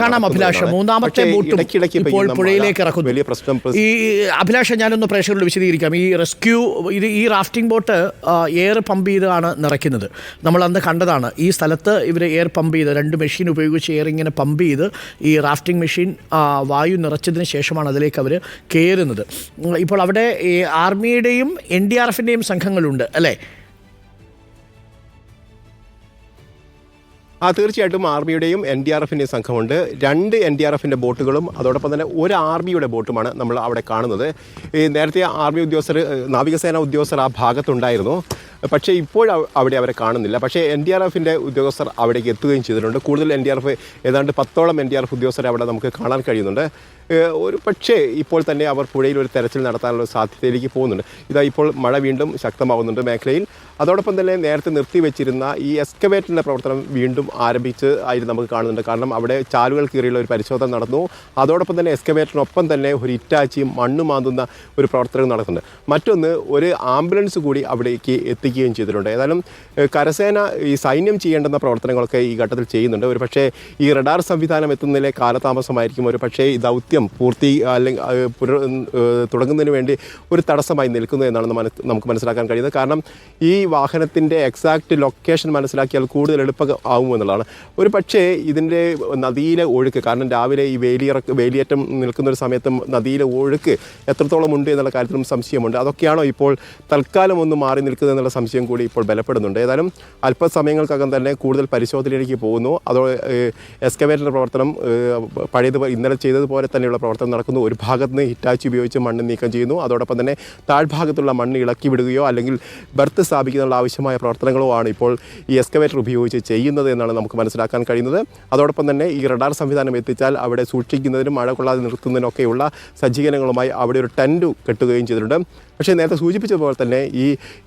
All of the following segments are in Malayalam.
കാണാം അഭിലാഷ. മൂന്നാമത്തെ ബോട്ടും ഇപ്പോൾ പുഴയിലേക്ക് ഇറക്കുന്നു. വലിയ പ്രശ്നം ഈ അഭിലാഷ ഞാനൊന്ന് പ്രേക്ഷകരോട് വിശദീകരിക്കാം. ഈ റെസ്ക്യൂ ഇത് ഈ റാഫ്റ്റിംഗ് ബോട്ട് എയർ പമ്പ് ചെയ്താണ് നിറയ്ക്കുന്നത്. നമ്മൾ അന്ന് കണ്ടതാണ് ഈ സ്ഥലത്ത് ഇവർ എയർ പമ്പ് ചെയ്ത് രണ്ട് മെഷീൻ ഉപയോഗിച്ച് എയർ ഇങ്ങനെ പമ്പ് ചെയ്ത് ഈ റാഫ്റ്റിംഗ് മെഷീൻ വായു നിറച്ചതിന് ശേഷമാണ് അതിലേക്ക് അവർ കയറുന്നത്. ഇപ്പോൾ അവിടെ ആർമിയുടെയും എൻ ഡി ആർ എഫിന്റെയും സംഘങ്ങളുണ്ട് അല്ലേ? ആ തീർച്ചയായിട്ടും ആർമിയുടെയും എൻ ഡി ആർ എഫിന്റെയും സംഘമുണ്ട്. രണ്ട് എൻ ഡി ആർ എഫിന്റെ ബോട്ടുകളും അതോടൊപ്പം തന്നെ ഒരു ആർമിയുടെ ബോട്ടുമാണ് നമ്മൾ അവിടെ കാണുന്നത്. ഈ നേരത്തെ ആർമി ഉദ്യോഗസ്ഥർ നാവികസേന ഉദ്യോഗസ്ഥർ ആ ഭാഗത്തുണ്ടായിരുന്നു. പക്ഷേ ഇപ്പോൾ അവ- അവിടെ അവരെ കാണുന്നില്ല. പക്ഷേ എൻ ഡി ആർ എഫിന്റെ ഉദ്യോഗസ്ഥർ അവിടേക്ക് എത്തുകയും ചെയ്തിട്ടുണ്ട്. കൂടുതൽ എൻ ഡി ആർ എഫ് ഏതാണ്ട് പത്തോളം എൻ ഡി ആർ എഫ് ഉദ്യോഗസ്ഥരെ അവിടെ നമുക്ക് കാണാൻ കഴിയുന്നുണ്ട്. ഒരു പക്ഷേ ഇപ്പോൾ തന്നെ അവർ പുഴയിൽ ഒരു തെരച്ചിൽ നടത്താനുള്ള സാധ്യതയിലേക്ക് പോകുന്നുണ്ട്. ഇതാ ഇപ്പോൾ മഴ വീണ്ടും ശക്തമാകുന്നുണ്ട് മേഖലയിൽ. അതോടൊപ്പം തന്നെ നേരത്തെ നിർത്തിവെച്ചിരുന്ന ഈ എക്സ്കവേറ്ററിന്റെ പ്രവർത്തനം വീണ്ടും ആരംഭിച്ച് ആയിട്ട് നമുക്ക് കാണുന്നുണ്ട്. കാരണം അവിടെ ചാലുകൾ കീറിയുള്ള ഒരു പരിശോധന നടന്നു. അതോടൊപ്പം തന്നെ എക്സ്കവേറ്ററിനൊപ്പം തന്നെ ഒരു ഇറ്റാച്ചിയും മണ്ണ് മാന്തുന്ന ഒരു പ്രവർത്തനം നടക്കുന്നുണ്ട്. മറ്റൊന്ന് ഒരു ആംബുലൻസ് കൂടി അവിടേക്ക് എത്തിക്കുകയും ചെയ്തിട്ടുണ്ട്. ഏതായാലും കരസേന ഈ സൈന്യം ചെയ്യേണ്ടുന്ന പ്രവർത്തനങ്ങളൊക്കെ ഈ ഘട്ടത്തിൽ ചെയ്യുന്നുണ്ട്. ഒരു പക്ഷേ ഈ റഡാർ സംവിധാനം എത്തുന്നതിലെ കാലതാമസമായിരിക്കും. ഒരു പക്ഷേ ഈ ദൗത്യം പൂർത്തി അല്ലെങ്കിൽ പുര- തുടങ്ങുന്നതിന് വേണ്ടി ഒരു തടസ്സമായി നിൽക്കുന്നു എന്നാണ് നമുക്ക് മനസ്സിലാക്കാൻ കഴിയുന്നത്. കാരണം ഈ വാഹനത്തിന്റെ എക്സാക്റ്റ് ലൊക്കേഷൻ മനസ്സിലാക്കിയാൽ കൂടുതൽ എളുപ്പം ആവുമെന്നുള്ളതാണ് ഒരു പക്ഷേ ഇതിന്റെ നദിയിലെ ഒഴുക്ക് കാരണം രാവിലെ ഈ വേലിയിറക്ക് വേലിയേറ്റം നിൽക്കുന്ന ഒരു സമയത്തും നദിയിലെ ഒഴുക്ക് എത്രത്തോളം ഉണ്ട് എന്നുള്ള കാര്യത്തിലും സംശയമുണ്ട്. അതൊക്കെയാണോ ഇപ്പോൾ തൽക്കാലം ഒന്ന് മാറി നിൽക്കുന്നത് എന്നുള്ള സംശയം കൂടി ഇപ്പോൾ ബലപ്പെടുന്നുണ്ട്. ഏതായാലും അല്പസമയങ്ങൾക്കകം തന്നെ കൂടുതൽ പരിശോധനയിലേക്ക് പോകുന്നു. അതോ എക്സ്കവേറ്ററിന്റെ പ്രവർത്തനം പഴയത് ഇന്നലെ ചെയ്തതുപോലെ തന്നെയുള്ള പ്രവർത്തനം നടക്കുന്നു. ഒരു ഭാഗത്ത് നിന്ന് ഹിറ്റാച്ചി ഉപയോഗിച്ച് മണ്ണ് നീക്കം ചെയ്യുന്നു. അതോടൊപ്പം തന്നെ താഴ്ഭാഗത്തുള്ള മണ്ണ് ഇളക്കി വിടുകയോ അല്ലെങ്കിൽ ബർത്ത് സ്ഥാപിക്കുന്നതിനുള്ള ആവശ്യമായ പ്രവർത്തനങ്ങളോ ആണ് ഇപ്പോൾ ഈ എക്സ്കവേറ്റർ ഉപയോഗിച്ച് ചെയ്യുന്നത് എന്നാണ് നമുക്ക് മനസ്സിലാക്കാൻ കഴിയുന്നത്. അതോടൊപ്പം തന്നെ ഈ റഡാർ സംവിധാനം എത്തിച്ചാൽ അവിടെ സൂക്ഷിക്കുന്നതിനും മഴ കൊള്ളാതെ നിർത്തുന്നതിനൊക്കെയുള്ള സജ്ജീകരണങ്ങളുമായി അവിടെ ഒരു ടെന്റ് കെട്ടുകയും ചെയ്തിട്ടുണ്ട്. പക്ഷേ നേരത്തെ സൂചിപ്പിച്ചതുപോലെ തന്നെ ഈ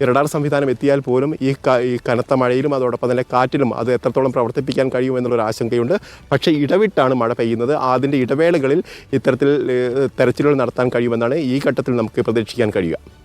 റഡാർ സംവിധാനം എത്തിയാൽ പോലും ഈ ഈ കനത്ത മഴയിലും അതോടൊപ്പം തന്നെ കാറ്റിലും അത് എത്രത്തോളം പ്രവർത്തിപ്പിക്കാൻ കഴിയുമെന്നുള്ളൊരു ആശങ്കയുണ്ട്. പക്ഷേ ഇടവിട്ടാണ് മഴ പെയ്യുന്നത്. അതിന്റെ ഇടവേളകളിൽ ഇത്തരത്തിൽ തെരച്ചിലുകൾ നടത്താൻ കഴിയുമെന്നാണ് ഈ ഘട്ടത്തിൽ നമുക്ക് പ്രതീക്ഷിക്കാൻ കഴിയുക.